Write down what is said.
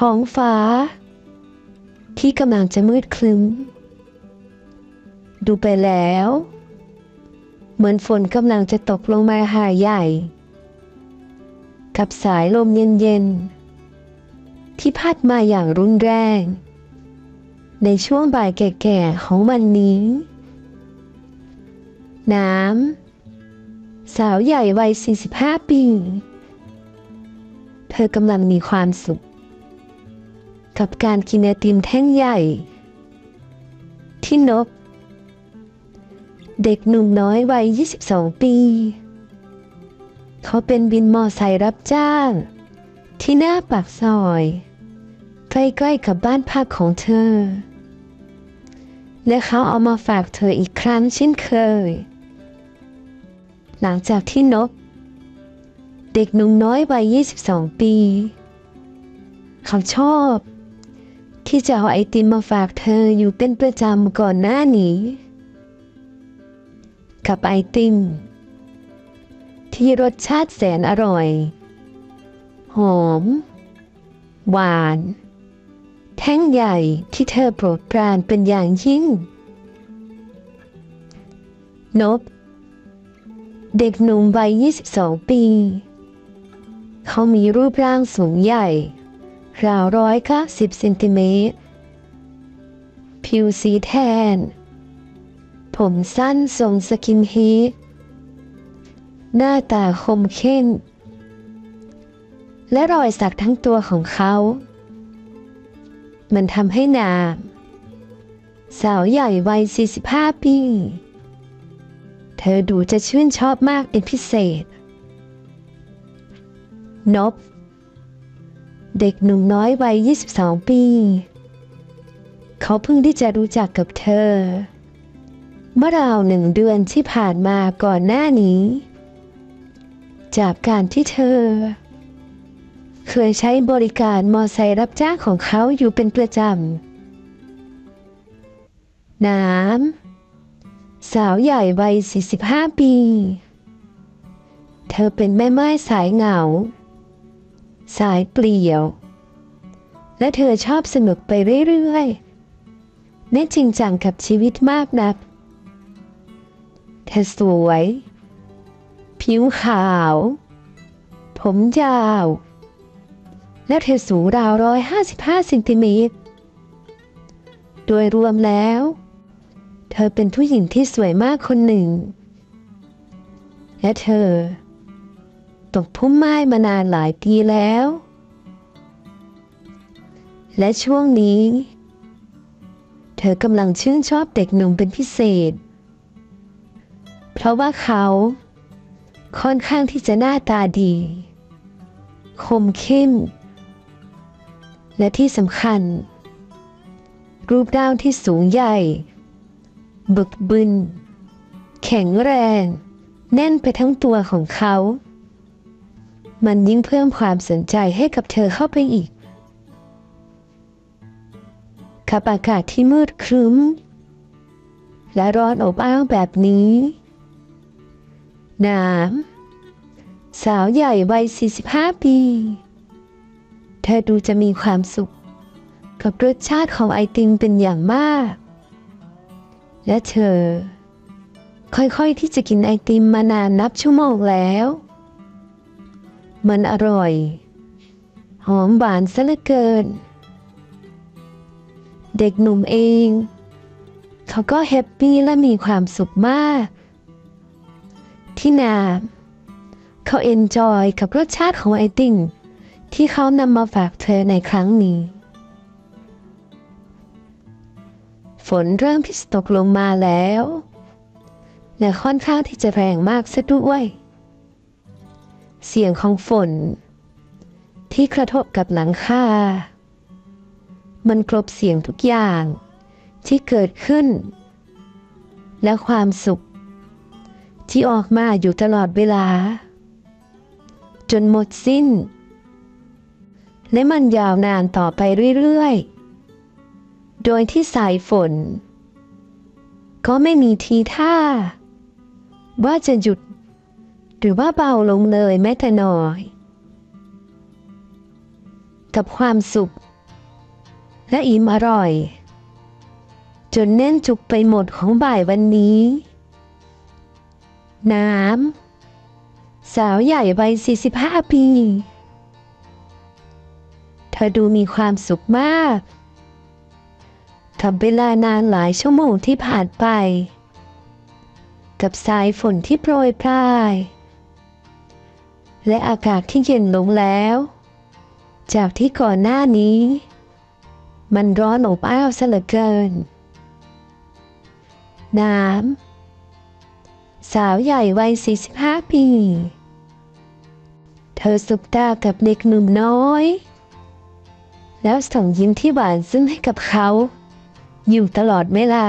ท้องฟ้า ที่กำลังจะมืดคลึ้ม ดูไปแล้ว เหมือนฝนกำลังจะตกลงมาหาใหญ่ กับสายลมเย็นๆ ที่พัดมาอย่างรุนแรง ในช่วงบ่ายแก่ๆของวันนี้ น้ำ สาวใหญ่วัย 45 ปี เธอกำลังมีความสุข กับการกินไอติมแท่งใหญ่ ที่นบ เด็กหนุ่มน้อยวัย 22 ปี เขาเป็นบินมอไซค์รับจ้าง ที่หน้าปากซอยใกล้ๆกับบ้านพักของเธอ และเขาเอามาฝากเธออีกครั้งเช่นเคย หลังจากที่นบ เด็กหนุ่มน้อยวัย 22 ปี เขาชอบ ที่จะเอาไอติมมาฝากเธออยู่เป็นประจำก่อนหน้านี้ กับไอติม ที่รสชาติแสนอร่อย หอม หวาน แท่งใหญ่ที่เธอโปรดปรานเป็นอย่างยิ่ง นบ เด็กหนุ่มวัย 22 ปี เขามีรูปร่างสูงใหญ่ ราวร้อยค่ะสิบเซนติเมตร ผิวสีแทน ผมสั้นทรงสกินเฮดหน้าตาคมเข้มและรอยสักทั้งตัวของเขา มันทำให้นางสาวใหญ่วัย 45 ปี เธอดูจะชื่นชอบมากเป็นพิเศษ นบ เด็กหนุ่มน้อยวัย 22 ปี เขาเพิ่งที่จะรู้จักกับเธอ เมื่อราวหนึ่งเดือนที่ผ่านมาก่อนหน้านี้ จากการที่เธอ เคยใช้บริการมอไซค์รับจ้างของเขาอยู่เป็นประจำ น้ำ สาวใหญ่วัย 45 ปี เธอเป็นแม่ไม้สายเหงา สายเปลี่ยว และเธอชอบสนุกไปเรื่อยๆไม่จริงจังกับชีวิตมากนัก เธอสวย ผิวขาว ผมยาว และเธอสูงราวร้อยห้าสิบห้าเซนติเมตร โดยรวมแล้ว เธอเป็นผู้หญิงที่สวยมากคนหนึ่ง และเธอ ตกพุ่มไม้มานานหลายปีแล้ว และช่วงนี้ เธอกำลังชื่นชอบเด็กหนุ่มเป็นพิเศษ เพราะว่าเขา ค่อนข้างที่จะหน้าตาดี คมเข้ม และที่สำคัญ รูปร่างที่สูงใหญ่ บึกบึน แข็งแรง แน่นไปทั้งตัวของเขา มันยิ่งเพิ่มความสนใจให้กับเธอเข้าไปอีกกับอากาศที่มืดครึ้ม และร้อนอบอ้าวแบบนี้น้ำสาวใหญ่วัย 45 ปี เธอดูจะมีความสุข กับรสชาติของไอติมเป็นอย่างมาก และเธอ ค่อยๆที่จะกินไอติมมานานนับชั่วโมงแล้ว มันอร่อย หอมหวานซะเหลือเกิน เด็กหนุ่มเอง เขาก็แฮปปี้และมีความสุขมาก ที่นาเขาเอนจอยกับรสชาติของไอติมที่เขานำมาฝากเธอในครั้งนี้ ฝนเริ่มที่จะตกลงมาแล้ว และค่อนข้างที่จะแรงมากซะด้วย เสียงของฝน ที่กระทบกับหลังคา มันกลบเสียงทุกอย่างที่เกิดขึ้น และความสุข ที่ออกมาอยู่ตลอดเวลา จนหมดสิ้น และมันยาวนานต่อไปเรื่อยๆ โดยที่สายฝน ก็ไม่มีทีท่า ว่าจะหยุด หรือว่าเบาลงเลยแม้แต่น้อย กับความสุข และอิ่มอร่อย จนแน่นจุกไปหมดของบ่ายวันนี้ น้ำ สาวใหญ่วัย 45 ปี เธอดูมีความสุขมากกับเวลานานหลายชั่วโมงที่ผ่านไป กับสายฝนที่โปรยปลาย และอากาศที่เย็นลงแล้ว จากที่ก่อนหน้านี้ มันร้อนอบอ้าวซะเหลือเกิน น้ำสาวใหญ่วัย 45 ปี เธอสุบตากับเด็กหนุ่มน้อย แล้วส่งยิ้มที่หวานซึ้งให้กับเขา อยู่ตลอดเวลา